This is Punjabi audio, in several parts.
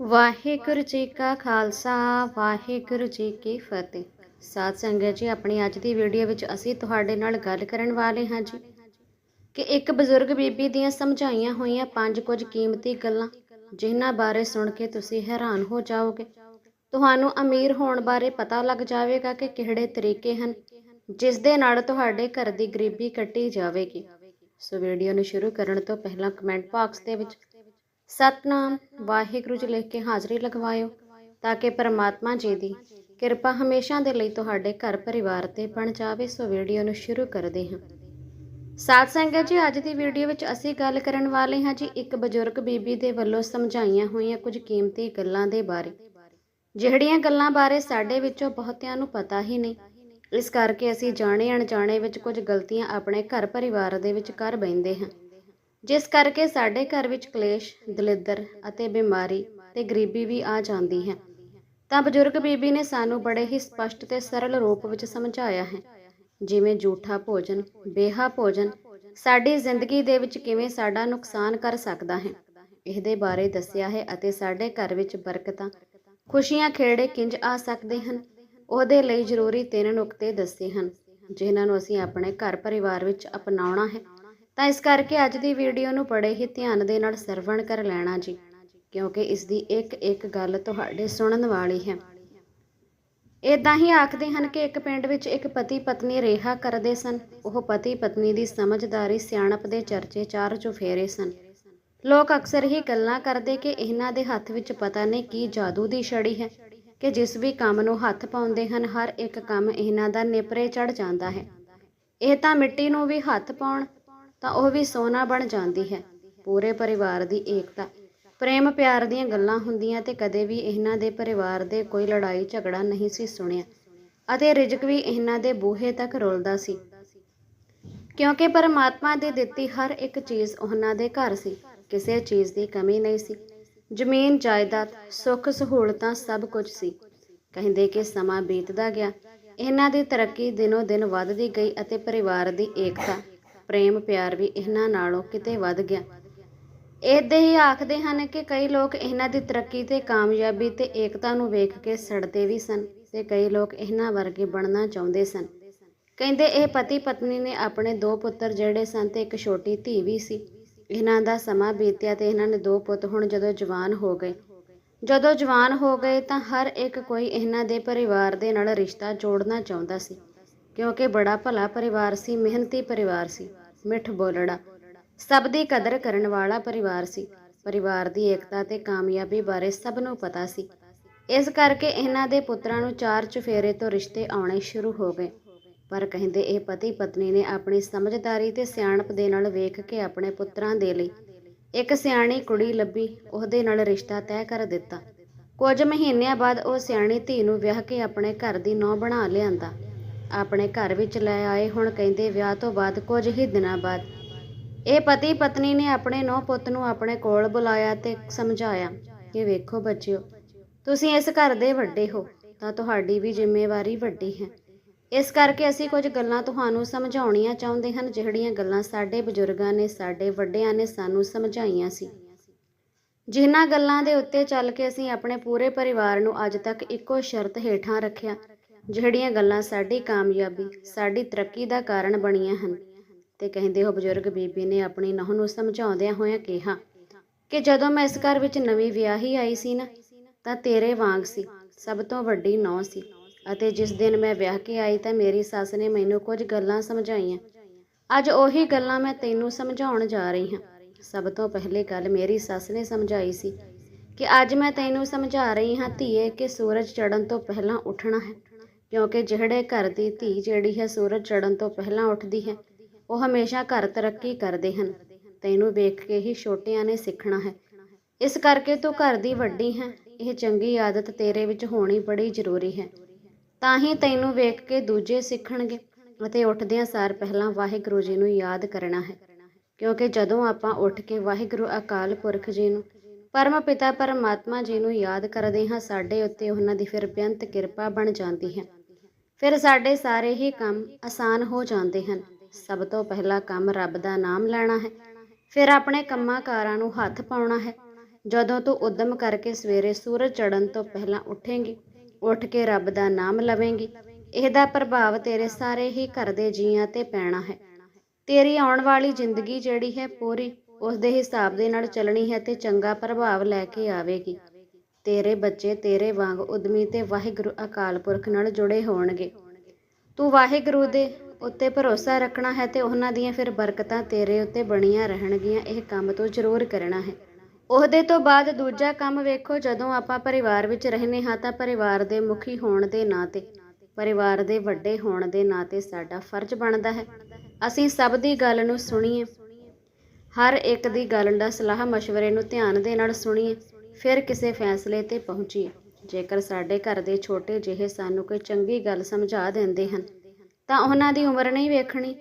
ਵਾਹਿਗੁਰੂ ਜੀ ਕਾ ਖਾਲਸਾ, ਵਾਹਿਗੁਰੂ ਜੀ ਕੀ ਫਤਿਹ। ਸਾਧ ਸੰਗਤ ਜੀ, ਆਪਣੀ ਅੱਜ ਦੀ ਵੀਡੀਓ ਵਿੱਚ ਅਸੀਂ ਤੁਹਾਡੇ ਨਾਲ ਗੱਲ ਕਰਨ ਵਾਲੇ ਹਾਂ ਜੀ। ਕਿ ਇੱਕ ਬਜ਼ੁਰਗ ਬੀਬੀ ਦੀਆਂ ਸਮਝਾਈਆਂ ਹੋਈਆਂ ਪੰਜ ਕੁਝ ਕੀਮਤੀ ਗੱਲਾਂ, ਜਿਨ੍ਹਾਂ ਬਾਰੇ ਸੁਣ ਕੇ ਤੁਸੀਂ ਹੈਰਾਨ ਹੋ ਜਾਓਗੇ। ਤੁਹਾਨੂੰ ਅਮੀਰ ਹੋਣ ਬਾਰੇ ਪਤਾ ਲੱਗ ਜਾਵੇਗਾ ਕਿ ਕਿਹੜੇ ਤਰੀਕੇ ਹਨ, ਜਿਸ ਦੇ ਨਾਲ ਤੁਹਾਡੇ ਘਰ ਦੀ ਗਰੀਬੀ ਕੱਟੀ ਜਾਵੇਗੀ। ਸੋ ਵੀਡੀਓ ਨੂੰ ਸ਼ੁਰੂ ਕਰਨ ਤੋਂ ਪਹਿਲਾਂ ਕਮੈਂਟ ਬਾਕਸ ਦੇ ਵਿੱਚ ਸਤਨਾਮ, ਵਾਹਿਗੁਰੂ ਜੀ ਲਿਖ ਕੇ ਹਾਜ਼ਰੀ ਲਗਵਾਇਓ, ਤਾਂ ਕਿ ਪਰਮਾਤਮਾ ਜੀ ਦੀ ਕਿਰਪਾ ਹਮੇਸ਼ਾ ਦੇ ਲਈ ਤੁਹਾਡੇ ਘਰ ਪਰਿਵਾਰ ਤੇ ਬਣ ਜਾਵੇ। ਸੋ ਵੀਡੀਓ ਨੂੰ ਸ਼ੁਰੂ ਕਰਦੇ ਹਾਂ। ਸਾਧ ਸੰਗਤ ਜੀ, ਅੱਜ ਦੀ ਵੀਡੀਓ ਵਿੱਚ ਅਸੀਂ ਗੱਲ ਕਰਨ ਵਾਲੇ ਹਾਂ ਜੀ, ਇੱਕ ਬਜ਼ੁਰਗ ਬੀਬੀ ਦੇ ਵੱਲੋਂ ਸਮਝਾਈਆਂ ਹੋਈਆਂ ਕੁਝ ਕੀਮਤੀ ਗੱਲਾਂ ਦੇ ਬਾਰੇ। ਜਿਹੜੀਆਂ ਗੱਲਾਂ ਬਾਰੇ ਸਾਡੇ ਵਿੱਚੋਂ ਬਹੁਤਿਆਂ ਨੂੰ ਪਤਾ ਹੀ ਨਹੀਂ। ਇਸ ਕਰਕੇ ਅਸੀਂ ਜਾਣੇ ਅਣਜਾਣੇ ਵਿੱਚ ਕੁਝ ਗਲਤੀਆਂ ਆਪਣੇ ਘਰ ਪਰਿਵਾਰ ਦੇ ਵਿੱਚ ਕਰ ਬੈਂਦੇ ਹਾਂ। ਜਿਸ ਕਰਕੇ ਸਾਡੇ ਘਰ ਵਿੱਚ ਕਲੇਸ਼, ਦਲਿੱਦਰ ਅਤੇ ਬਿਮਾਰੀ ਤੇ ਗਰੀਬੀ ਵੀ ਆ ਜਾਂਦੀ ਹੈ। ਤਾਂ ਬਜ਼ੁਰਗ ਬੀਬੀ ਨੇ ਸਾਨੂੰ ਬੜੇ ਹੀ ਸਪਸ਼ਟ ਤੇ ਸਰਲ ਰੂਪ ਵਿੱਚ ਸਮਝਾਇਆ ਹੈ। ਜਿਵੇਂ ਝੂਠਾ ਭੋਜਨ, ਬੇਹਾ ਭੋਜਨ, ਸਾਡੀ ਜ਼ਿੰਦਗੀ ਦੇ ਵਿੱਚ ਕਿਵੇਂ ਸਾਡਾ ਨੁਕਸਾਨ ਕਰ ਸਕਦਾ ਹੈ। ਇਹਦੇ ਬਾਰੇ ਦੱਸਿਆ ਹੈ ਅਤੇ ਸਾਡੇ ਘਰ ਵਿੱਚ ਬਰਕਤਾਂ, ਖੁਸ਼ੀਆਂ ਖੇੜੇ ਕਿੰਜ ਆ ਸਕਦੇ ਹਨ, ਉਹਦੇ ਲਈ ਜ਼ਰੂਰੀ ਤਿੰਨ ਨੁਕਤੇ ਦੱਸੇ ਹਨ, ਜਿਨ੍ਹਾਂ ਨੂੰ ਅਸੀਂ ਆਪਣੇ ਘਰ ਪਰਿਵਾਰ ਵਿੱਚ ਅਪਣਾਉਣਾ ਹੈ। ਤਾਂ ਇਸ ਕਰਕੇ ਅੱਜ ਦੀ ਵੀਡੀਓ ਨੂੰ ਬੜੇ ਹੀ ਧਿਆਨ ਦੇ ਨਾਲ ਸਰਵਣ ਕਰ ਲੈਣਾ ਜੀ, ਕਿਉਂਕਿ ਇਸ ਦੀ ਇੱਕ ਇੱਕ ਗੱਲ ਤੁਹਾਡੇ ਸੁਣਨ ਵਾਲੀ ਹੈ। ਇਦਾਂ ਹੀ ਆਖਦੇ ਹਨ ਕਿ ਇੱਕ ਪਿੰਡ ਵਿੱਚ ਇੱਕ ਪਤੀ ਪਤਨੀ ਰਿਹਾ ਕਰਦੇ ਸਨ। ਉਹ ਪਤੀ ਪਤਨੀ ਦੀ ਸਮਝਦਾਰੀ ਸਿਆਣਪ ਦੇ ਚਰਚੇ ਚਾਰ ਚੁਫੇਰੇ ਸਨ। ਲੋਕ ਅਕਸਰ ਹੀ ਗੱਲਾਂ ਕਰਦੇ ਕਿ ਇਹਨਾਂ ਦੇ ਹੱਥ ਵਿੱਚ ਪਤਾ ਨਹੀਂ ਕੀ ਜਾਦੂ ਦੀ ਛੜੀ ਹੈ, ਕਿ ਜਿਸ ਵੀ ਕੰਮ ਨੂੰ ਹੱਥ ਪਾਉਂਦੇ ਹਨ, ਹਰ ਇੱਕ ਕੰਮ ਇਹਨਾਂ ਦਾ ਨਿਪਰੇ ਚੜ ਜਾਂਦਾ ਹੈ। ਇਹ ਤਾਂ ਮਿੱਟੀ ਨੂੰ ਵੀ ਹੱਥ ਪਾਉਣ ਤਾਂ ਉਹ ਵੀ ਸੋਨਾ ਬਣ ਜਾਂਦੀ ਹੈ। ਪੂਰੇ ਪਰਿਵਾਰ ਦੀ ਏਕਤਾ। ਪ੍ਰੇਮ ਪਿਆਰ ਦੀਆਂ ਗੱਲਾਂ ਹੁੰਦੀਆਂ ਤੇ ਕਦੇ ਵੀ ਇਹਨਾਂ ਦੇ ਪਰਿਵਾਰ ਦੇ ਕੋਈ ਲੜਾਈ ਝਗੜਾ ਨਹੀਂ ਸੀ ਸੁਣਿਆ ਅਤੇ ਰਿਜਕ ਵੀ ਇਹਨਾਂ ਦੇ ਬੂਹੇ ਤੱਕ ਰੁਲਦਾ ਸੀ। ਕਿਉਂਕਿ ਪਰਮਾਤਮਾ ਦੀ ਦਿੱਤੀ ਹਰ ਇੱਕ ਚੀਜ਼ ਉਹਨਾਂ ਦੇ ਘਰ ਸੀ, ਕਿਸੇ ਚੀਜ਼ ਦੀ ਕਮੀ ਨਹੀਂ ਸੀ। ਜ਼ਮੀਨ, ਜਾਇਦਾਦ, ਸੁੱਖ ਸਹੂਲਤਾਂ ਸਭ ਕੁਝ ਸੀ। ਕਹਿੰਦੇ ਕਿ ਸਮਾਂ ਬੀਤਦਾ ਗਿਆ। ਇਹਨਾਂ ਦੀ ਤਰੱਕੀ ਦਿਨੋ ਦਿਨ ਵੱਧਦੀ ਗਈ ਅਤੇ ਪਰਿਵਾਰ ਦੀ ਏਕਤਾ ਪ੍ਰੇਮ ਪਿਆਰ ਵੀ ਇਹਨਾਂ ਨਾਲੋਂ ਕਿਤੇ ਵੱਧ ਗਿਆ। ਇਹਦੇ ਹੀ ਆਖਦੇ ਹਨ ਕਿ ਕਈ ਲੋਕ ਇਹਨਾਂ ਦੀ ਤਰੱਕੀ ਤੇ ਕਾਮਯਾਬੀ ਤੇ ਏਕਤਾ ਨੂੰ ਵੇਖ ਕੇ ਸੜਦੇ ਵੀ ਸਨ ਤੇ ਕਈ ਲੋਕ ਇਹਨਾਂ ਵਰਗੇ ਬਣਨਾ ਚਾਹੁੰਦੇ ਸਨ। ਕਹਿੰਦੇ ਇਹ ਪਤੀ ਪਤਨੀ ਨੇ ਆਪਣੇ ਦੋ ਪੁੱਤਰ ਜਿਹੜੇ ਸਨ ਤੇ ਇੱਕ ਛੋਟੀ ਧੀ ਵੀ ਸੀ। ਇਹਨਾਂ ਦਾ ਸਮਾਂ ਬੀਤਿਆ ਤੇ ਇਹਨਾਂ ਨੇ ਦੋ ਪੁੱਤ ਹੁਣ ਜਦੋਂ ਜਵਾਨ ਹੋ ਗਏ। ਜਦੋਂ ਜਵਾਨ ਹੋ ਗਏ ਤਾਂ ਹਰ ਇੱਕ ਕੋਈ ਇਹਨਾਂ ਦੇ ਪਰਿਵਾਰ ਦੇ ਨਾਲ ਰਿਸ਼ਤਾ ਜੋੜਨਾ ਚਾਹੁੰਦਾ ਸੀ। ਕਿਉਂਕਿ ਬੜਾ ਭਲਾ ਪਰਿਵਾਰ ਸੀ, ਮਿਹਨਤੀ ਪਰਿਵਾਰ ਸੀ। ਮਿੱਠ ਬੋਲੜਾ ਸਭ ਦੀ ਕਦਰ ਕਰਨ ਵਾਲਾ ਪਰਿਵਾਰ ਸੀ। ਪਰਿਵਾਰ ਦੀ ਏਕਤਾ ਤੇ ਕਾਮਯਾਬੀ ਬਾਰੇ ਸਭ ਨੂੰ ਪਤਾ ਸੀ। ਇਸ ਕਰਕੇ ਇਹਨਾਂ ਦੇ ਪੁੱਤਰਾਂ ਨੂੰ ਚਾਰ ਚੁਫੇਰੇ ਤੋਂ ਰਿਸ਼ਤੇ ਆਉਣੇ ਸ਼ੁਰੂ ਹੋ ਗਏ। ਪਰ ਕਹਿੰਦੇ ਇਹ ਪਤੀ ਪਤਨੀ ਨੇ ਆਪਣੀ ਸਮਝਦਾਰੀ ਤੇ ਸਿਆਣਪ ਦੇ ਨਾਲ ਵੇਖ ਕੇ ਆਪਣੇ ਪੁੱਤਰਾਂ ਦੇ ਲਈ ਇੱਕ ਸਿਆਣੀ ਕੁੜੀ ਲੱਭੀ, ਉਹਦੇ ਨਾਲ ਰਿਸ਼ਤਾ ਤੈਅ ਕਰ ਦਿੱਤਾ। ਕੁਝ ਮਹੀਨਿਆਂ ਬਾਅਦ ਉਹ ਸਿਆਣੀ ਧੀ ਨੂੰ ਵਿਆਹ ਕੇ ਆਪਣੇ ਘਰ ਦੀ ਨੌ ਬਣਾ ਲਿਆਂਦਾ। ਆਪਣੇ ਘਰ ਵਿੱਚ ਲੈ ਆਏ। ਹੁਣ ਕਹਿੰਦੇ, ਵਿਆਹ ਤੋਂ ਬਾਅਦ ਕੁਝ ਹੀ ਦਿਨਾਂ ਬਾਅਦ। ਇਹ ਪਤੀ ਪਤਨੀ ਨੇ ਆਪਣੇ ਨੌ ਪੁੱਤ ਨੂੰ ਆਪਣੇ ਕੋਲ ਬੁਲਾਇਆ ਤੇ ਸਮਝਾਇਆ ਕਿ ਵੇਖੋ ਬੱਚਿਓ, ਤੁਸੀਂ ਇਸ ਘਰ ਦੇ ਵੱਡੇ ਹੋ, ਤਾਂ ਤੁਹਾਡੀ ਵੀ ਜ਼ਿੰਮੇਵਾਰੀ ਵੱਡੀ ਹੈ। ਇਸ ਕਰਕੇ ਅਸੀਂ ਕੁਝ ਗੱਲਾਂ ਤੁਹਾਨੂੰ ਸਮਝਾਉਣੀਆਂ ਚਾਹੁੰਦੇ ਹਨ, ਜਿਹੜੀਆਂ ਗੱਲਾਂ ਸਾਡੇ ਬਜ਼ੁਰਗਾਂ ਨੇ, ਸਾਡੇ ਵੱਡਿਆਂ ਨੇ ਸਾਨੂੰ ਸਮਝਾਈਆਂ ਸੀ। ਜਿਨ੍ਹਾਂ ਗੱਲਾਂ ਦੇ ਉੱਤੇ ਚੱਲ ਕੇ ਅਸੀਂ ਆਪਣੇ ਪੂਰੇ ਪਰਿਵਾਰ ਨੂੰ ਅੱਜ ਤੱਕ ਇੱਕੋ ਸ਼ਰਤ ਹੇਠਾਂ ਰੱਖਿਆ ਜਿਹੜੀਆਂ ਗੱਲਾਂ ਸਾਡੀ ਕਾਮਯਾਬੀ, ਸਾਡੀ ਤਰੱਕੀ ਦਾ ਕਾਰਨ ਬਣੀਆਂ ਹਨ। ਤੇ ਕਹਿੰਦੇ ਉਹ ਬਜ਼ੁਰਗ, ਬੀਬੀ ਨੇ ਆਪਣੀ ਨਹੁੰ ਨੂੰ ਸਮਝਾਉਂਦਿਆਂ ਹੋਇਆਂ ਕਿਹਾ ਕਿ ਜਦੋਂ ਮੈਂ ਇਸ ਘਰ ਵਿੱਚ ਨਵੀਂ ਵਿਆਹੀ ਆਈ ਸੀ ਨਾ, ਤਾਂ ਤੇਰੇ ਵਾਂਗ ਸੀ, ਸਭ ਤੋਂ ਵੱਡੀ ਨੌ ਸੀ। ਅਤੇ ਜਿਸ ਦਿਨ ਮੈਂ ਵਿਆਹ ਕੇ ਆਈ ਤਾਂ ਮੇਰੀ ਸੱਸ ਨੇ ਮੈਨੂੰ ਕੁਝ ਗੱਲਾਂ ਸਮਝਾਈਆਂ। ਅੱਜ ਉਹੀ ਗੱਲਾਂ ਮੈਂ ਤੈਨੂੰ ਸਮਝਾਉਣ ਜਾ ਰਹੀ ਹਾਂ। ਸਭ ਤੋਂ ਪਹਿਲੇ ਗੱਲ ਮੇਰੀ ਸੱਸ ਨੇ ਸਮਝਾਈ ਸੀ ਕਿ ਅੱਜ ਮੈਂ ਤੈਨੂੰ ਸਮਝਾ ਰਹੀ ਹਾਂ ਧੀਏ, ਕਿ ਸੂਰਜ ਚੜ੍ਹਨ ਤੋਂ ਪਹਿਲਾਂ ਉੱਠਣਾ ਹੈ। ਕਿਉਂਕਿ ਜਿਹੜੇ ਘਰ ਦੀ ਧੀ ਜਿਹੜੀ ਹੈ ਸੂਰਜ ਚੜ੍ਹਨ ਤੋਂ ਪਹਿਲਾਂ ਉੱਠਦੀ ਹੈ, ਉਹ ਹਮੇਸ਼ਾ ਘਰ ਤਰੱਕੀ ਕਰਦੇ ਹਨ ਤੈਨੂੰ ਵੇਖ ਕੇ ਹੀ ਛੋਟਿਆਂ ਨੇ ਸਿੱਖਣਾ ਹੈ। ਇਸ ਕਰਕੇ ਤੂੰ ਘਰ ਦੀ ਵੱਡੀ ਹੈ, ਇਹ ਚੰਗੀ ਆਦਤ ਤੇਰੇ ਵਿੱਚ ਹੋਣੀ ਬੜੀ ਜ਼ਰੂਰੀ ਹੈ। ਤਾਂ ਹੀ ਤੈਨੂੰ ਵੇਖ ਕੇ ਦੂਜੇ ਸਿੱਖਣਗੇ ਅਤੇ ਉੱਠਦਿਆਂ ਸਾਰ ਪਹਿਲਾਂ ਵਾਹਿਗੁਰੂ ਜੀ ਨੂੰ ਯਾਦ ਕਰਨਾ ਹੈ। ਕਿਉਂਕਿ ਜਦੋਂ ਆਪਾਂ ਉੱਠ ਕੇ ਵਾਹਿਗੁਰੂ ਅਕਾਲ ਪੁਰਖ ਜੀ ਨੂੰ, ਪਰਮ ਪਿਤਾ ਪਰਮਾਤਮਾ ਜੀ ਨੂੰ ਯਾਦ ਕਰਦੇ ਹਾਂ, ਸਾਡੇ ਉੱਤੇ ਉਹਨਾਂ ਦੀ ਫਿਰ ਬੇਅੰਤ ਕਿਰਪਾ ਬਣ ਜਾਂਦੀ ਹੈ। ਫਿਰ ਸਾਡੇ ਸਾਰੇ ਹੀ ਕੰਮ ਆਸਾਨ ਹੋ ਜਾਂਦੇ ਹਨ। ਸਭ ਤੋਂ ਪਹਿਲਾ ਕੰਮ ਰੱਬ ਦਾ ਨਾਮ ਲੈਣਾ ਹੈ। ਫਿਰ ਆਪਣੇ ਕੰਮਾਂ ਕਾਰਾਂ ਨੂੰ ਹੱਥ ਪਾਉਣਾ ਹੈ। ਜਦੋਂ ਤੂੰ ਉਦਮ ਕਰਕੇ ਸਵੇਰੇ ਸੂਰਜ ਚੜ੍ਹਨ ਤੋਂ ਪਹਿਲਾਂ ਉੱਠੇਂਗੀ, ਉੱਠ ਕੇ ਰੱਬ ਦਾ ਨਾਮ ਲਵੇਂਗੀ, ਇਹਦਾ ਪ੍ਰਭਾਵ ਤੇਰੇ ਸਾਰੇ ਹੀ ਘਰ ਦੇ ਜੀਆਂ ਤੇ ਪੈਣਾ ਹੈ। ਤੇਰੀ ਆਉਣ ਵਾਲੀ ਜ਼ਿੰਦਗੀ ਜਿਹੜੀ ਹੈ ਪੂਰੀ ਉਸ ਦੇ ਹਿਸਾਬ ਦੇ ਨਾਲ ਚੱਲਣੀ ਹੈ ਤੇ ਚੰਗਾ ਪ੍ਰਭਾਵ ਲੈ ਕੇ ਆਵੇਗੀ। ਤੇਰੇ ਬੱਚੇ ਤੇਰੇ ਵਾਂਗ ਉਦਮੀ ਤੇ ਵਾਹਿਗੁਰੂ ਅਕਾਲ ਪੁਰਖ ਨਾਲ ਜੁੜੇ ਹੋਣਗੇ। ਤੂੰ ਵਾਹਿਗੁਰੂ ਦੇ ਉੱਤੇ ਭਰੋਸਾ ਰੱਖਣਾ ਹੈ ਤੇ ਉਹਨਾਂ ਦੀਆਂ ਫਿਰ ਬਰਕਤਾਂ ਤੇਰੇ ਉੱਤੇ ਬਣੀਆਂ ਰਹਿਣਗੀਆਂ, ਇਹ ਕੰਮ ਤੂੰ ਜ਼ਰੂਰ ਕਰਨਾ ਹੈ। ਉਹਦੇ ਤੋਂ ਬਾਅਦ ਦੂਜਾ ਕੰਮ ਵੇਖੋ, ਜਦੋਂ ਆਪਾਂ ਪਰਿਵਾਰ ਵਿੱਚ ਰਹਿੰਦੇ ਹਾਂ ਤਾਂ ਪਰਿਵਾਰ ਦੇ ਮੁਖੀ ਹੋਣ ਦੇ ਨਾਤੇ ਪਰਿਵਾਰ ਦੇ ਵੱਡੇ ਹੋਣ ਦੇ ਨਾਤੇ ਸਾਡਾ ਫਰਜ਼ ਬਣਦਾ ਹੈ। ਅਸੀਂ ਸਭ ਦੀ ਗੱਲ ਨੂੰ ਸੁਣੀਏ। ਹਰ ਇੱਕ ਦੀ ਗੱਲ ਦਾ ਸਲਾਹ مشਵਰੇ ਨੂੰ ਧਿਆਨ ਦੇ ਨਾਲ ਸੁਣੀਏ। ਫਿਰ ਕਿਸੇ ਫੈਸਲੇ ਤੇ ਪਹੁੰਚੀਏ ਜੇਕਰ ਸਾਡੇ ਘਰ ਦੇ ਛੋਟੇ ਜਿਹੇ ਸਾਨੂੰ ਕੋਈ ਚੰਗੀ ਗੱਲ ਸਮਝਾ ਦਿੰਦੇ ਹਨ ਤਾਂ ਉਹਨਾਂ ਦੀ ਉਮਰ ਨਹੀਂ ਵੇਖਣੀ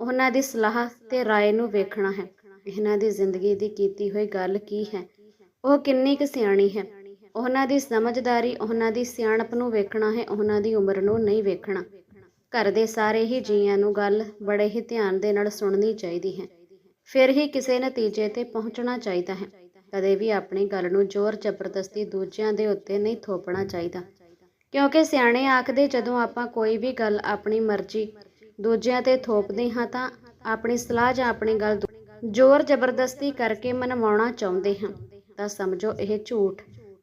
ਉਹਨਾਂ ਦੀ ਸਲਾਹ ਤੇ رائے ਨੂੰ ਵੇਖਣਾ ਹੈ ਇਹਨਾਂ ਦੀ ਜ਼ਿੰਦਗੀ ਦੀ ਕੀਤੀ ਹੋਈ ਗੱਲ ਕੀ ਹੈ ਉਹ ਕਿੰਨੀ ਕੁ ਸਿਆਣੀ ਹੈ ਉਹਨਾਂ ਦੀ ਸਮਝਦਾਰੀ ਉਹਨਾਂ ਦੀ ਸਿਆਣਪ ਨੂੰ ਵੇਖਣਾ ਹੈ ਉਹਨਾਂ ਦੀ ਉਮਰ ਨੂੰ ਨਹੀਂ ਵੇਖਣਾ ਘਰ ਦੇ ਸਾਰੇ ਹੀ ਜੀਆਂ ਨੂੰ ਗੱਲ ਬੜੇ ਹੀ ਧਿਆਨ ਦੇ ਨਾਲ ਸੁਣਨੀ ਚਾਹੀਦੀ ਹੈ ਫਿਰ ਹੀ ਕਿਸੇ ਨਤੀਜੇ ਤੇ ਪਹੁੰਚਣਾ ਚਾਹੀਦਾ ਹੈ ਕਦੇ ਵੀ ਆਪਣੀ ਗੱਲ ਨੂੰ ਜ਼ੋਰ ਜ਼ਬਰਦਸਤੀ ਦੂਜਿਆਂ ਦੇ ਉੱਤੇ ਨਹੀਂ ਥੋਪਣਾ ਚਾਹੀਦਾ। ਕਿਉਂਕਿ ਸਿਆਣੇ ਆਖਦੇ, ਜਦੋਂ ਆਪਾਂ ਕੋਈ ਵੀ ਗੱਲ ਆਪਣੀ ਮਰਜ਼ੀ ਦੂਜਿਆਂ ਤੇ ਥੋਪਦੇ ਹਾਂ ਤਾਂ ਆਪਣੀ ਸਲਾਹ ਜਾਂ ਆਪਣੀ ਗੱਲ ਜ਼ੋਰ ਜ਼ਬਰਦਸਤੀ ਕਰਕੇ ਮਨਵਾਉਣਾ ਚਾਹੁੰਦੇ ਹਾਂ। ਤਾਂ ਸਮਝੋ, ਇਹ ਝੂਠ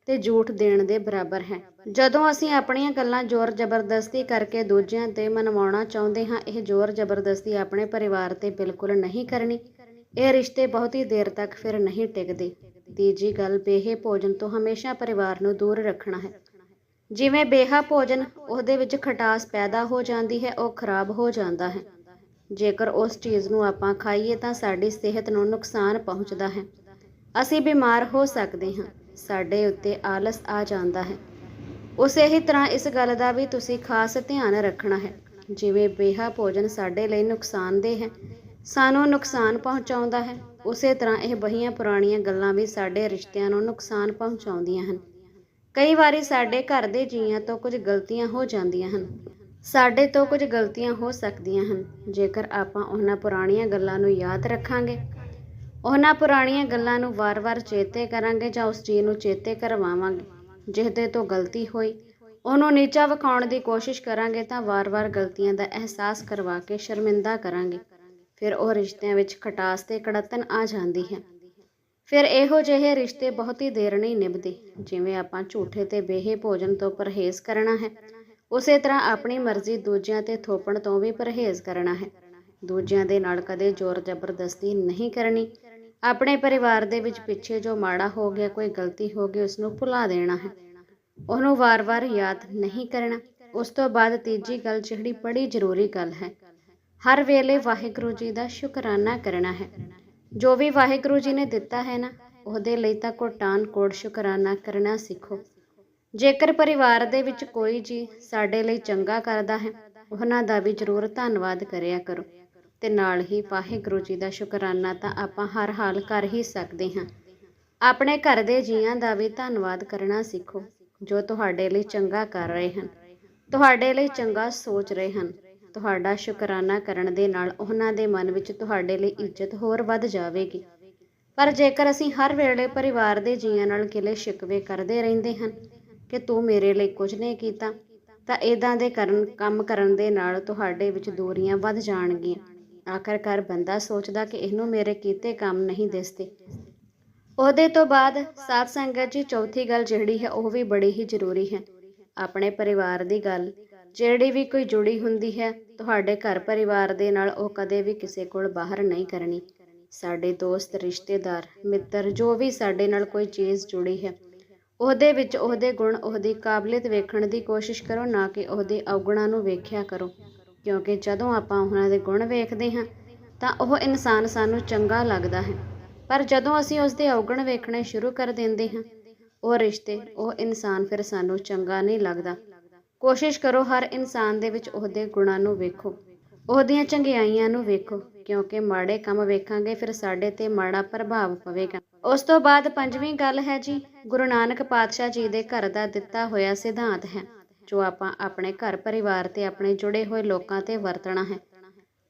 ਤੇ ਝੂਠ ਦੇਣ ਦੇ ਬਰਾਬਰ ਹੈ। ਜਦੋਂ ਅਸੀਂ ਆਪਣੀਆਂ ਗੱਲਾਂ ਜ਼ੋਰ ਜ਼ਬਰਦਸਤੀ ਕਰਕੇ ਦੂਜਿਆਂ ਤੇ ਮਨਵਾਉਣਾ ਚਾਹੁੰਦੇ ਹਾਂ, ਇਹ ਜ਼ੋਰ ਜ਼ਬਰਦਸਤੀ ਆਪਣੇ ਪਰਿਵਾਰ ਤੇ ਬਿਲਕੁਲ ਨਹੀਂ ਕਰਨੀ। ਇਹ ਰਿਸ਼ਤੇ ਬਹੁਤ ਹੀ ਦੇਰ ਤੱਕ ਫਿਰ ਨਹੀਂ ਟਿਕਦੇ। ਤੀਜੀ ਗੱਲ ਬੇਹੇ ਭੋਜਨ ਤੋਂ ਹਮੇਸ਼ਾ ਪਰਿਵਾਰ ਨੂੰ ਦੂਰ ਰੱਖਣਾ ਹੈ। ਜਿਵੇਂ ਬੇਹਾ ਭੋਜਨ ਉਹਦੇ ਵਿੱਚ ਖਟਾਸ ਪੈਦਾ ਹੋ ਜਾਂਦੀ ਹੈ, ਉਹ ਖਰਾਬ ਹੋ ਜਾਂਦਾ ਹੈ। ਜੇਕਰ ਉਸ ਚੀਜ਼ ਨੂੰ ਆਪਾਂ ਖਾਈਏ ਤਾਂ ਸਾਡੀ ਸਿਹਤ ਨੂੰ ਨੁਕਸਾਨ ਪਹੁੰਚਦਾ ਹੈ। ਅਸੀਂ ਬਿਮਾਰ ਹੋ ਸਕਦੇ ਹਾਂ, ਸਾਡੇ ਉੱਤੇ ਆਲਸ ਆ ਜਾਂਦਾ ਹੈ। ਉਸੇ ਹੀ ਤਰ੍ਹਾਂ ਇਸ ਗੱਲ ਦਾ ਵੀ ਤੁਸੀਂ ਖਾਸ ਧਿਆਨ ਰੱਖਣਾ ਹੈ। ਜਿਵੇਂ ਬੇਹਾ ਭੋਜਨ ਸਾਡੇ ਲਈ ਨੁਕਸਾਨਦੇਹ ਹੈ ਸਾਨੂੰ ਨੁਕਸਾਨ ਪਹੁੰਚਾਉਂਦਾ ਹੈ। ਉਸੇ ਤਰ੍ਹਾਂ ਇਹ ਬਹੀਆਂ ਪੁਰਾਣੀਆਂ ਗੱਲਾਂ ਵੀ ਸਾਡੇ ਰਿਸ਼ਤਿਆਂ ਨੂੰ ਨੁਕਸਾਨ ਪਹੁੰਚਾਉਂਦੀਆਂ ਹਨ। ਕਈ ਵਾਰੀ ਸਾਡੇ ਘਰ ਦੇ ਜੀਆਂ ਤੋਂ ਕੁਝ ਗਲਤੀਆਂ ਹੋ ਜਾਂਦੀਆਂ ਹਨ। ਸਾਡੇ ਤੋਂ ਕੁਝ ਗਲਤੀਆਂ ਹੋ ਸਕਦੀਆਂ ਹਨ। ਜੇਕਰ ਆਪਾਂ ਉਹਨਾਂ ਪੁਰਾਣੀਆਂ ਗੱਲਾਂ ਨੂੰ ਯਾਦ ਰੱਖਾਂਗੇ, ਉਹਨਾਂ ਪੁਰਾਣੀਆਂ ਗੱਲਾਂ ਨੂੰ ਵਾਰ-ਵਾਰ ਚੇਤੇ ਕਰਾਂਗੇ ਜਾਂ ਉਸ ਚੀਜ਼ ਨੂੰ ਚੇਤੇ ਕਰਵਾਵਾਂਗੇ, ਜਿਹਦੇ ਤੋਂ ਗਲਤੀ ਹੋਈ, ਉਹਨੂੰ ਨੀਚਾ ਵਿਖਾਉਣ ਦੀ ਕੋਸ਼ਿਸ਼ ਕਰਾਂਗੇ ਤਾਂ ਵਾਰ-ਵਾਰ ਗਲਤੀਆਂ ਦਾ ਅਹਿਸਾਸ ਕਰਵਾ ਕੇ ਸ਼ਰਮਿੰਦਾ ਕਰਾਂਗੇ। ਫਿਰ ਉਹ ਰਿਸ਼ਤਿਆਂ ਵਿੱਚ ਖਟਾਸ ਤੇ ਕੜਤਨ ਆ ਜਾਂਦੀ ਹੈ। ਫਿਰ ਇਹੋ ਜਿਹੇ ਰਿਸ਼ਤੇ ਬਹੁਤੀ ਦੇਰ ਨਹੀਂ ਨਿਭਦੇ, ਜਿਵੇਂ ਆਪਾਂ ਝੂਠੇ ਤੇ ਬੇਹੇ ਭੋਜਨ ਤੋਂ ਪਰਹੇਜ਼ ਕਰਨਾ ਹੈ। ਉਸੇ ਤਰ੍ਹਾਂ ਆਪਣੀ ਮਰਜ਼ੀ ਦੂਜਿਆਂ ਤੇ ਥੋਪਣ ਤੋਂ ਵੀ ਪਰਹੇਜ਼ ਕਰਨਾ ਹੈ। ਦੂਜਿਆਂ ਦੇ ਨਾਲ ਕਦੇ ਜ਼ੋਰ ਜ਼ਬਰਦਸਤੀ ਨਹੀਂ ਕਰਨੀ। ਆਪਣੇ ਪਰਿਵਾਰ ਦੇ ਵਿੱਚ ਪਿੱਛੇ ਜੋ ਮਾੜਾ ਹੋ ਗਿਆ, ਕੋਈ ਗਲਤੀ ਹੋ ਗਈ ਉਸ ਨੂੰ ਭੁਲਾ ਦੇਣਾ ਹੈ। ਉਹਨੂੰ ਵਾਰ-ਵਾਰ ਯਾਦ ਨਹੀਂ ਕਰਨਾ। ਉਸ ਤੋਂ ਬਾਅਦ ਤੀਜੀ ਗੱਲ ਜਿਹੜੀ ਬੜੀ ਜ਼ਰੂਰੀ ਗੱਲ ਹੈ ਹਰ ਵੇਲੇ ਵਾਹਿਗੁਰੂ ਜੀ ਦਾ ਸ਼ੁਕਰਾਨਾ ਕਰਨਾ ਹੈ। ਜੋ ਵੀ ਵਾਹਿਗੁਰੂ ਜੀ ਨੇ ਦਿੱਤਾ ਹੈ ਨਾ, ਉਹਦੇ ਲਈ ਤਾਂ ਕੋਟਾਨ ਕੋਟ ਸ਼ੁਕਰਾਨਾ ਕਰਨਾ ਸਿੱਖੋ। ਜੇਕਰ ਪਰਿਵਾਰ ਦੇ ਵਿੱਚ ਕੋਈ ਜੀ ਸਾਡੇ ਲਈ ਚੰਗਾ ਕਰਦਾ ਹੈ, ਉਹਨਾਂ ਦਾ ਵੀ ਜ਼ਰੂਰ ਧੰਨਵਾਦ ਕਰਿਆ ਕਰੋ। ਤੇ ਨਾਲ ਹੀ ਵਾਹਿਗੁਰੂ ਜੀ ਦਾ ਸ਼ੁਕਰਾਨਾ ਤਾਂ ਆਪਾਂ ਹਰ ਹਾਲ ਕਰ ਹੀ ਸਕਦੇ ਹਾਂ। ਆਪਣੇ ਘਰ ਦੇ ਜੀਆਂ ਦਾ ਵੀ ਧੰਨਵਾਦ ਕਰਨਾ ਸਿੱਖੋ, ਜੋ ਤੁਹਾਡੇ ਲਈ ਚੰਗਾ ਕਰ ਰਹੇ ਹਨ, ਤੁਹਾਡੇ ਲਈ ਚੰਗਾ ਸੋਚ ਰਹੇ ਹਨ। ਤੁਹਾਡਾ ਸ਼ੁਕਰਾਨਾ ਕਰਨ ਦੇ ਨਾਲ ਉਹਨਾਂ ਦੇ ਮਨ ਵਿੱਚ ਤੁਹਾਡੇ ਲਈ ਇੱਜ਼ਤ ਹੋਰ ਵੱਧ ਜਾਵੇਗੀ। ਪਰ ਜੇਕਰ ਅਸੀਂ ਹਰ ਵੇਲੇ ਪਰਿਵਾਰ ਦੇ ਜੀਆਂ ਨਾਲ ਗਿਲੇ ਸ਼ਿਕਵੇ ਕਰਦੇ ਰਹਿੰਦੇ ਹਾਂ ਕਿ ਤੂੰ ਮੇਰੇ ਲਈ ਕੁਝ ਨਹੀਂ ਕੀਤਾ, ਤਾਂ ਇਦਾਂ ਦੇ ਕਰਨ, ਕੰਮ ਕਰਨ ਦੇ ਨਾਲ ਤੁਹਾਡੇ ਵਿੱਚ ਦੂਰੀਆਂ ਵੱਧ ਜਾਣਗੀਆਂ। ਆਖਰਕਾਰ ਬੰਦਾ ਸੋਚਦਾ ਕਿ ਇਹਨੂੰ ਮੇਰੇ ਕੀਤੇ ਕੰਮ ਨਹੀਂ ਦਿਸਦੇ। ਉਹਦੇ ਤੋਂ ਬਾਅਦ ਸਾਧ ਸੰਗਤ ਜੀ ਚੌਥੀ ਗੱਲ ਜਿਹੜੀ ਹੈ, ਉਹ ਵੀ ਬੜੀ ਹੀ ਜ਼ਰੂਰੀ ਹੈ। ਆਪਣੇ ਪਰਿਵਾਰ ਦੀ ਗੱਲ ਜਿਹੜੀ ਵੀ ਕੋਈ ਜੁੜੀ ਹੁੰਦੀ ਹੈ, ਤੁਹਾਡੇ ਘਰ ਪਰਿਵਾਰ ਦੇ ਨਾਲ ਉਹ ਕਦੇ ਵੀ ਕਿਸੇ ਕੋਲ ਬਾਹਰ ਨਹੀਂ ਕਰਨੀ। ਸਾਡੇ ਦੋਸਤ, ਰਿਸ਼ਤੇਦਾਰ, ਮਿੱਤਰ, ਜੋ ਵੀ ਸਾਡੇ ਨਾਲ ਕੋਈ ਚੀਜ਼ ਜੁੜੀ ਹੈ, ਉਹਦੇ ਵਿੱਚ ਉਹਦੇ ਗੁਣ, ਉਹਦੀ ਕਾਬਲੀਅਤ ਵੇਖਣ ਦੀ ਕੋਸ਼ਿਸ਼ ਕਰੋ, ਨਾ ਕਿ ਉਹਦੇ ਔਗੁਣਾਂ ਨੂੰ ਵੇਖਿਆ ਕਰੋ। ਕਿਉਂਕਿ ਜਦੋਂ ਆਪਾਂ ਉਹਨਾਂ ਦੇ ਗੁਣ ਵੇਖਦੇ ਹਾਂ, ਤਾਂ ਉਹ ਇਨਸਾਨ ਸਾਨੂੰ ਚੰਗਾ ਲੱਗਦਾ ਹੈ। ਪਰ ਜਦੋਂ ਅਸੀਂ ਉਸ ਦੇ ਔਗਣ ਵੇਖਣੇ ਸ਼ੁਰੂ ਕਰ ਦਿੰਦੇ ਹਾਂ, ਉਹ ਰਿਸ਼ਤੇ, ਉਹ ਇਨਸਾਨ ਫਿਰ ਸਾਨੂੰ ਚੰਗਾ ਨਹੀਂ ਲੱਗਦਾ। ਕੋਸ਼ਿਸ਼ ਕਰੋ ਹਰ ਇਨਸਾਨ ਦੇ ਵਿੱਚ ਉਹਦੇ ਗੁਣਾਂ ਨੂੰ ਵੇਖੋ। ਉਹਦੀਆਂ ਚੰਗਿਆਈਆਂ ਨੂੰ ਵੇਖੋ, ਕਿਉਂਕਿ ਮਾੜੇ ਕੰਮ ਵੇਖਾਂਗੇ, ਫਿਰ ਸਾਡੇ ਤੇ ਮਾੜਾ ਪ੍ਰਭਾਵ ਪਵੇਗਾ। ਉਸ ਤੋਂ ਬਾਅਦ ਪੰਜਵੀਂ ਗੱਲ ਹੈ ਜੀ, ਗੁਰੂ ਨਾਨਕ ਪਾਤਸ਼ਾਹ ਜੀ ਦੇ ਘਰ ਦਾ ਦਿੱਤਾ ਹੋਇਆ ਸਿਧਾਂਤ ਹੈ, ਜੋ ਆਪਾਂ ਆਪਣੇ ਘਰ ਪਰਿਵਾਰ ਤੇ ਆਪਣੇ ਜੁੜੇ ਹੋਏ ਲੋਕਾਂ ਤੇ ਵਰਤਣਾ ਹੈ।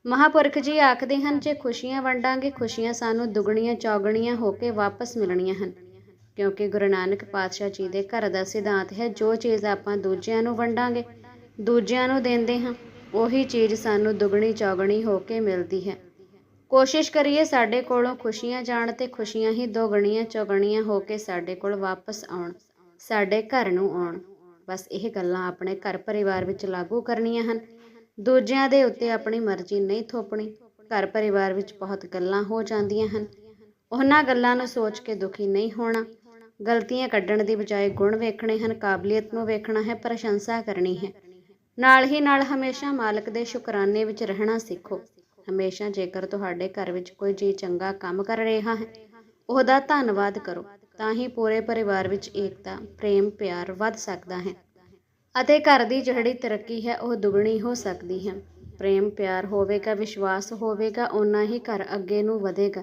ਮਹਾਪੁਰਖ ਜੀ ਆਖਦੇ ਹਨ, ਜੇ ਖੁਸ਼ੀਆਂ ਵੰਡਾਂਗੇ, ਖੁਸ਼ੀਆਂ ਸਾਨੂੰ ਦੁੱਗਣੀਆਂ, ਚੌਗਣੀਆਂ ਹੋ ਕੇ ਵਾਪਸ ਮਿਲਣੀਆਂ ਹਨ। ਕਿਉਂਕਿ ਗੁਰੂ ਨਾਨਕ ਪਾਤਸ਼ਾਹ ਜੀ ਦੇ ਘਰ ਦਾ ਸਿਧਾਂਤ ਹੈ, ਜੋ ਚੀਜ਼ ਆਪਾਂ ਦੂਜਿਆਂ ਨੂੰ ਵੰਡਾਂਗੇ, ਦੂਜਿਆਂ ਨੂੰ ਦਿੰਦੇ ਹਾਂ, ਉਹੀ ਚੀਜ਼ ਸਾਨੂੰ ਦੁੱਗਣੀ ਚੌਗਣੀ ਹੋ ਕੇ ਮਿਲਦੀ ਹੈ। ਕੋਸ਼ਿਸ਼ ਕਰੀਏ ਸਾਡੇ ਕੋਲੋਂ ਖੁਸ਼ੀਆਂ ਜਾਣ ਤੇ ਖੁਸ਼ੀਆਂ ਹੀ ਦੋਗਣੀਆਂ ਚੌਗਣੀਆਂ ਹੋ ਕੇ ਸਾਡੇ ਕੋਲ ਵਾਪਸ ਆਉਣ, ਸਾਡੇ ਘਰ ਨੂੰ ਆਉਣ। ਬਸ ਇਹ ਗੱਲਾਂ ਆਪਣੇ ਘਰ ਪਰਿਵਾਰ ਵਿੱਚ ਲਾਗੂ ਕਰਨੀਆਂ ਹਨ। ਦੂਜਿਆਂ ਦੇ ਉੱਤੇ ਆਪਣੀ ਮਰਜ਼ੀ ਨਹੀਂ ਥੋਪਣੀ, ਘਰ ਪਰਿਵਾਰ ਵਿੱਚ ਬਹੁਤ ਗੱਲਾਂ ਹੋ ਜਾਂਦੀਆਂ ਹਨ। ਉਹਨਾਂ ਗੱਲਾਂ ਨੂੰ ਸੋਚ ਕੇ ਦੁਖੀ ਨਹੀਂ ਹੋਣਾ ਗਲਤੀਆਂ ਕੱਢਣ ਦੀ ਬਜਾਏ ਗੁਣ ਵੇਖਣੇ ਹਨ, ਕਾਬਲੀਅਤ ਨੂੰ ਵੇਖਣਾ ਹੈ, ਪ੍ਰਸ਼ੰਸਾ ਕਰਨੀ ਹੈ। ਨਾਲ ਹੀ ਨਾਲ ਹਮੇਸ਼ਾ ਮਾਲਕ ਦੇ ਸ਼ੁਕਰਾਨੇ ਵਿੱਚ ਰਹਿਣਾ ਸਿੱਖੋ। ਹਮੇਸ਼ਾ ਜੇਕਰ ਤੁਹਾਡੇ ਘਰ ਵਿੱਚ ਕੋਈ ਜੀ ਚੰਗਾ ਕੰਮ ਕਰ ਰਿਹਾ ਹੈ, ਉਹਦਾ ਧੰਨਵਾਦ ਕਰੋ। ਤਾਂ ਹੀ ਪੂਰੇ ਪਰਿਵਾਰ ਵਿੱਚ ਏਕਤਾ, ਪ੍ਰੇਮ, ਪਿਆਰ ਵੱਧ ਸਕਦਾ ਹੈ। ਅਤੇ ਘਰ ਦੀ ਜਿਹੜੀ ਤਰੱਕੀ ਹੈ, ਉਹ ਦੁੱਗਣੀ ਹੋ ਸਕਦੀ ਹੈ। ਪ੍ਰੇਮ, ਪਿਆਰ ਹੋਵੇਗਾ, ਵਿਸ਼ਵਾਸ ਹੋਵੇਗਾ, ਓਨਾ ਹੀ ਘਰ ਅੱਗੇ ਨੂੰ ਵਧੇਗਾ।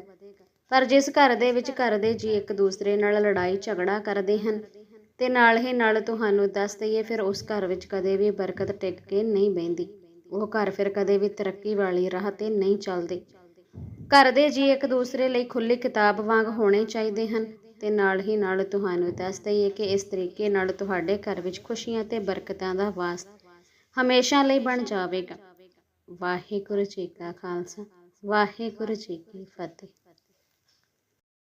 ਪਰ ਜਿਸ ਘਰ ਦੇ ਵਿੱਚ ਘਰ ਦੇ ਜੀ ਇੱਕ ਦੂਸਰੇ ਨਾਲ ਲੜਾਈ, ਝਗੜਾ ਕਰਦੇ ਹਨ ਤੇ ਨਾਲ ਹੀ ਨਾਲ ਤੁਹਾਨੂੰ ਦੱਸ ਦਈਏ ਫਿਰ ਉਸ ਘਰ ਵਿੱਚ ਕਦੇ ਵੀ ਬਰਕਤ ਟਿਕ ਕੇ ਨਹੀਂ ਬਹਿੰਦੀ। ਉਹ ਘਰ ਫਿਰ ਕਦੇ ਵੀ ਤਰੱਕੀ ਵਾਲੀ ਰਾਹ ਤੇ ਨਹੀਂ ਚੱਲਦੇ। ਘਰ ਦੇ ਜੀ ਇੱਕ ਦੂਸਰੇ ਲਈ ਖੁੱਲੀ ਕਿਤਾਬ ਵਾਂਗ ਹੋਣੇ ਚਾਹੀਦੇ ਹਨ ਤੇ ਨਾਲ ਹੀ ਨਾਲ ਤੁਹਾਨੂੰ ਦੱਸ ਦਈਏ ਕਿ ਇਸ ਤਰੀਕੇ ਨਾਲ ਤੁਹਾਡੇ ਘਰ ਵਿੱਚ ਖੁਸ਼ੀਆਂ ਤੇ ਬਰਕਤਾਂ ਦਾ ਵਾਸ ਹਮੇਸ਼ਾ ਲਈ ਬਣ ਜਾਵੇਗਾ। ਵਾਹਿਗੁਰੂ ਜੀ ਕਾ ਖਾਲਸਾ, ਵਾਹਿਗੁਰੂ ਜੀ ਕੀ ਫਤਿਹ।